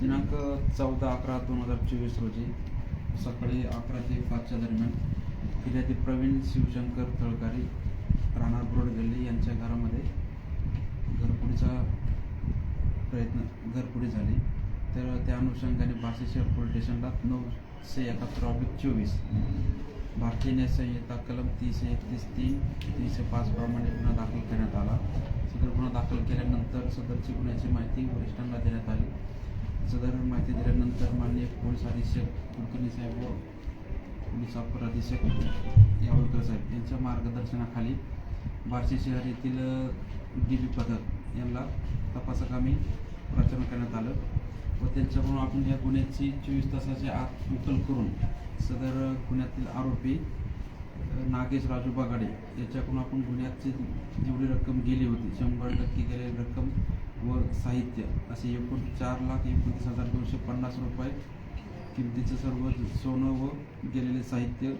दिनांक चौदा अकरा दोन हजार चोवीस रोजी सकाळी अकरा ते पाचच्या दरम्यान फिर्यादी प्रवीण शिवशंकर तळकारी राहणार ब्रोड गल्ली यांच्या घरामध्ये घरपुडीचा प्रयत्न घरपुडी झाली. तर त्या अनुषंगाने बार्शी शहर पोलीस स्टेशनला नऊशे एकाहत्तर ऑब्लिक चोवीस भारतीय न्यायसंहिता कलम तीनशे एकतीस तीन तीनशे पाच प्रमाणे गुन्हा दाखल करण्यात आला. सदर गुन्हा दाखल केल्यानंतर सदरची गुन्ह्याची माहिती वरिष्ठांना देण्यात आली. सदर माहिती दिल्यानंतर माननीय पोलीस अधीक्षक कुलकर्णी साहेब व पोलीस अपर अधीक्षक यावलकर साहेब यांच्या मार्गदर्शनाखाली बार्शी शहर येथील डी बी पथक यांना तपासाकामी रचना करण्यात आलं व त्यांच्याकडून आपण या गुन्ह्याची चोवीस तासाच्या आत उकल करून सदर गुन्ह्यातील आरोपी नागेश राजू बागाडे याच्याकडून आपण गुन्ह्याची जेवढी रक्कम गेली होती शंभर टक्के गेलेली रक्कम व साहित्य असे एकूण चार लाख एकोणतीस हजार दोनशे पन्नास रुपये किमतीचं सर्व सोनं व गेलेले साहित्य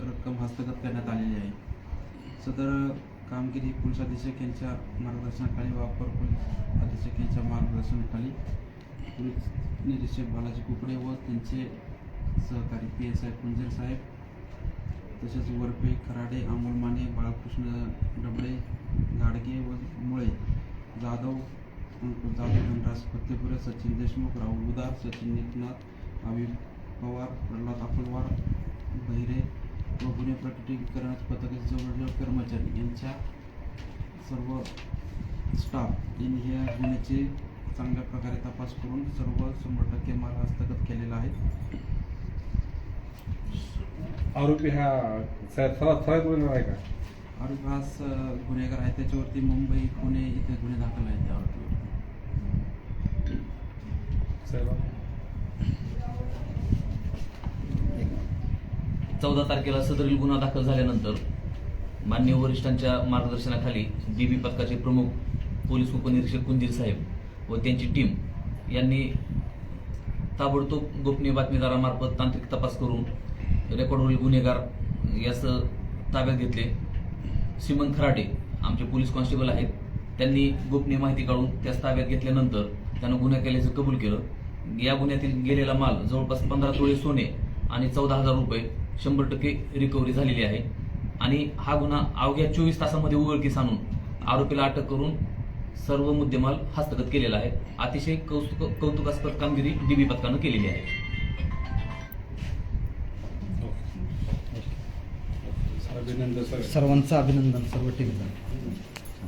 रक्कम हस्तगत करण्यात आलेली आहे. सदर कामगिरी पोलीस अधीक्षक यांच्या मार्गदर्शनाखाली वापर पोलीस अधीक्षक यांच्या मार्गदर्शनाखाली पोलीस निरीक्षक बालाजी कुकडे व त्यांचे सहकारी पी एस आय कुंजर साहेब तसेच वरपे खराडे अमोल माने बाळकृष्ण डबळे गाडगे व मुळे जाधव जाधव धनराज फत्तेपुरे सचिन देशमुख राहुल उदार सचिन एकनाथ अविर पवार प्रल्हाद अकोलवार बहिरे व गुन्हे प्रकटीकरणाचे पथकाचे जवळजवळ कर्मचारी यांच्या सर्व स्टाफ यांनी ह्या गुन्ह्याचे चांगल्या प्रकारे तपास करून सर्व शंभर टक्के माल हस्तगत केलेला आहे. आरोपी हा सरा सराईत गुन्हेगार आहे का? आरोपी हा स- गुन्हेगार आहे. त्याच्यावरती मुंबई पुणे इथे गुन्हे दाखल आहेत त्या आरोपीवर साहेब चौदा तारखेला सदरील गुन्हा दाखल झाल्यानंतर मान्य वरिष्ठांच्या मार्गदर्शनाखाली बीबी पथकाचे प्रमुख पोलीस उपनिरीक्षक कुंजीर साहेब व त्यांची टीम यांनी ताबडतोब गोपनीय बातमीदारामार्फत तांत्रिक तपास करून रेकॉर्डवरील गुन्हेगार यास ताब्यात घेतले. सिमन खराटे आमचे पोलीस कॉन्स्टेबल आहेत त्यांनी गोपनीय माहिती काढून त्यास ताब्यात घेतल्यानंतर त्यानं गुन्हा केल्याचं कबूल केलं. या गुन्ह्यातील गेलेला माल जवळपास पंधरा तोळे सोने आणि चौदा हजार रुपये शंभर टक्के रिकव्हरी झालेली आहे. आणि हा गुन्हा अवघ्या चोवीस तासामध्ये उघडकीस आणून आरोपीला अटक करून सर्व मुद्देमाल हस्तगत केलेला आहे. अतिशय कौतुक कौतुकास्पद कामगिरी डीबी पथकानं केलेली आहे. अभिनंदन सर्वांचं अभिनंदन सर्व टीमचं.